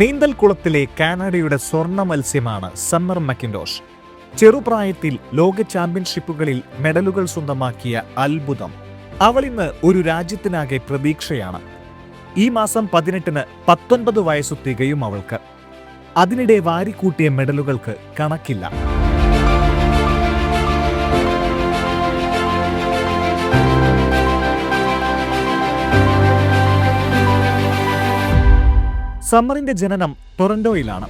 നീന്തൽക്കുളത്തിലെ കാനഡയുടെ സ്വർണ മത്സ്യമാണ് സമ്മർ മക്കിൻഡോഷ് ചെറുപ്രായത്തിൽ ലോക ചാമ്പ്യൻഷിപ്പുകളിൽ മെഡലുകൾ സ്വന്തമാക്കിയ അത്ഭുതം. അവൾ ഇന്ന് ഒരു രാജ്യത്തിനാകെ പ്രതീക്ഷയാണ്. ഈ മാസം പതിനെട്ടിന് പത്തൊൻപത് വയസ്സു തികയും അവൾക്ക്. അതിനിടെ വാരിക്കൂട്ടിയ മെഡലുകൾക്ക് കണക്കില്ല. സമ്മറിന്റെ ജനനം ടൊറന്റോയിലാണ്.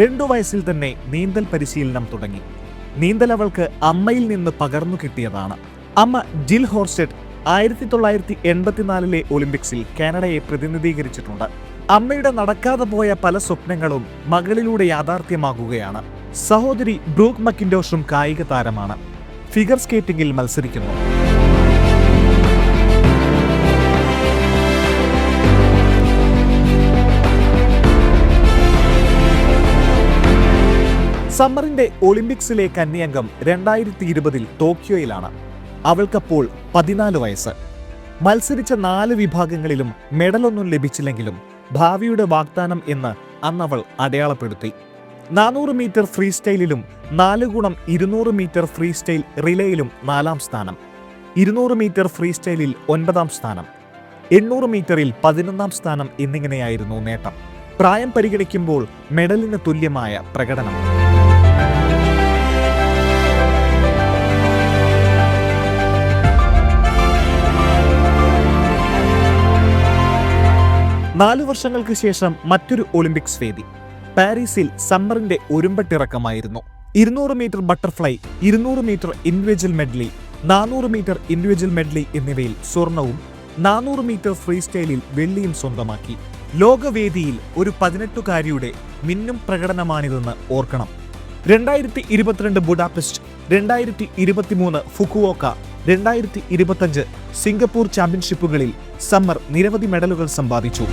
രണ്ടു വയസ്സിൽ തന്നെ നീന്തൽ പരിശീലനം തുടങ്ങി. നീന്തൽ അവൾക്ക് അമ്മയിൽ നിന്ന് പകർന്നു കിട്ടിയതാണ്. അമ്മ ജിൽ ഹോർസെറ്റ് ആയിരത്തി തൊള്ളായിരത്തി എൺപത്തിനാലിലെ ഒളിമ്പിക്സിൽ കാനഡയെ പ്രതിനിധീകരിച്ചിട്ടുണ്ട്. അമ്മയുടെ നടക്കാതെ പോയ പല സ്വപ്നങ്ങളും മകളിലൂടെ യാഥാർത്ഥ്യമാകുകയാണ്. സഹോദരി ബ്രൂക്ക് മക്കിൻഡോഷും കായിക താരമാണ്. ഫിഗർ സ്കേറ്റിംഗിൽ മത്സരിക്കുന്നു. സമ്മറിന്റെ ഒളിമ്പിക്സിലെ കന്യംഗം രണ്ടായിരത്തി ഇരുപതിൽ ടോക്കിയോയിലാണ്. അവൾക്കപ്പോൾ പതിനാല് വയസ്സ്. മത്സരിച്ച നാല് വിഭാഗങ്ങളിലും മെഡലൊന്നും ലഭിച്ചില്ലെങ്കിലും ഭാവിയുടെ വാഗ്ദാനം എന്ന് അന്നവൾ അടയാളപ്പെടുത്തി. നാനൂറ് മീറ്റർ ഫ്രീ സ്റ്റൈലിലും നാല് ഗുണം ഇരുന്നൂറ് മീറ്റർ ഫ്രീ സ്റ്റൈൽ റിലേയിലും നാലാം സ്ഥാനം. ഇരുന്നൂറ് മീറ്റർ ഫ്രീ സ്റ്റൈലിൽ ഒൻപതാം സ്ഥാനം. എണ്ണൂറ് മീറ്ററിൽ പതിനൊന്നാം സ്ഥാനം എന്നിങ്ങനെയായിരുന്നു നേട്ടം. പ്രായം പരിഗണിക്കുമ്പോൾ മെഡലിന് തുല്യമായ പ്രകടനം. നാലു വർഷങ്ങൾക്ക് ശേഷം മറ്റൊരു ഒളിമ്പിക്സ് വേദി പാരീസിൽ സമ്മറിന്റെ ഒരുമ്പട്ടിറക്കമായിരുന്നു. ഇരുന്നൂറ് മീറ്റർ ബട്ടർഫ്ലൈ ഇരുന്നൂറ് മീറ്റർ ഇൻഡിവിജ്വൽ മെഡ്ലി നാനൂറ് മീറ്റർ ഇൻഡിവിജ്വൽ മെഡ്ലി എന്നിവയിൽ സ്വർണവും നാനൂറ് മീറ്റർ ഫ്രീ സ്റ്റൈലിൽ വെള്ളിയും സ്വന്തമാക്കി. ലോകവേദിയിൽ ഒരു പതിനെട്ടുകാരിയുടെ മിന്നും പ്രകടനമാണിതെന്ന് ഓർക്കണം. രണ്ടായിരത്തി ഇരുപത്തിരണ്ട് ബുഡാപെസ്റ്റ് രണ്ടായിരത്തി ഇരുപത്തിമൂന്ന് ഫുക്കുവോക്ക രണ്ടായിരത്തി ഇരുപത്തഞ്ച് സിംഗപ്പൂർ ചാമ്പ്യൻഷിപ്പുകളിൽ സമ്മർ നിരവധി മെഡലുകൾ സമ്പാദിച്ചു.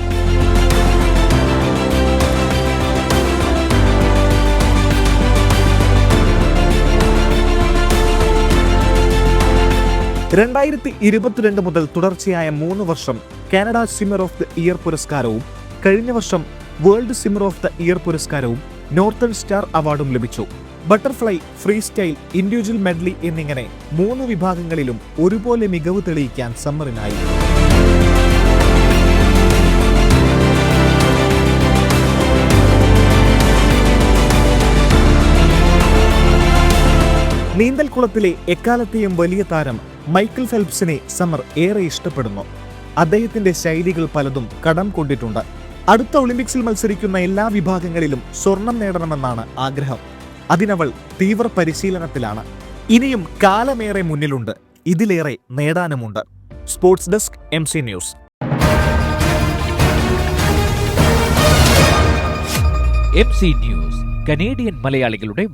രണ്ടായിരത്തി ഇരുപത്തിരണ്ട് മുതൽ തുടർച്ചയായ മൂന്ന് വർഷം Canada swimmer of the year പുരസ്കാരവും കഴിഞ്ഞ വർഷം world swimmer of the year പുരസ്കാരവും നോർത്തേൺ സ്റ്റാർ അവാർഡും ലഭിച്ചു. Butterfly freestyle individual medley എന്നിങ്ങനെ മൂന്ന് വിഭാഗങ്ങളിലും ഒരുപോലെ മികവ് തെളിയിക്കാൻ സമ്മറിനായി. നീന്തൽക്കുളത്തിലെ എക്കാലത്തെയും വലിയ താരം മൈക്കിൾ ഫെൽപ്സിനെ സമർ ഏറെ ഇഷ്ടപ്പെടുന്നു. അദ്ദേഹത്തിന്റെ ശൈലികൾ പലതും കടം കൊണ്ടിട്ടുണ്ട്. അടുത്ത ഒളിമ്പിക്സിൽ മത്സരിക്കുന്ന എല്ലാ വിഭാഗങ്ങളിലും സ്വർണം നേടണമെന്നാണ് ആഗ്രഹം. അതിനവൾ തീവ്ര പരിശീലനത്തിലാണ്. ഇനിയും കാലമേറെ മുന്നിലുണ്ട്. ഇതിലേറെ നേടാനുമുണ്ട്. Sports desk M C news. News Canadian മലയാളികളുടെ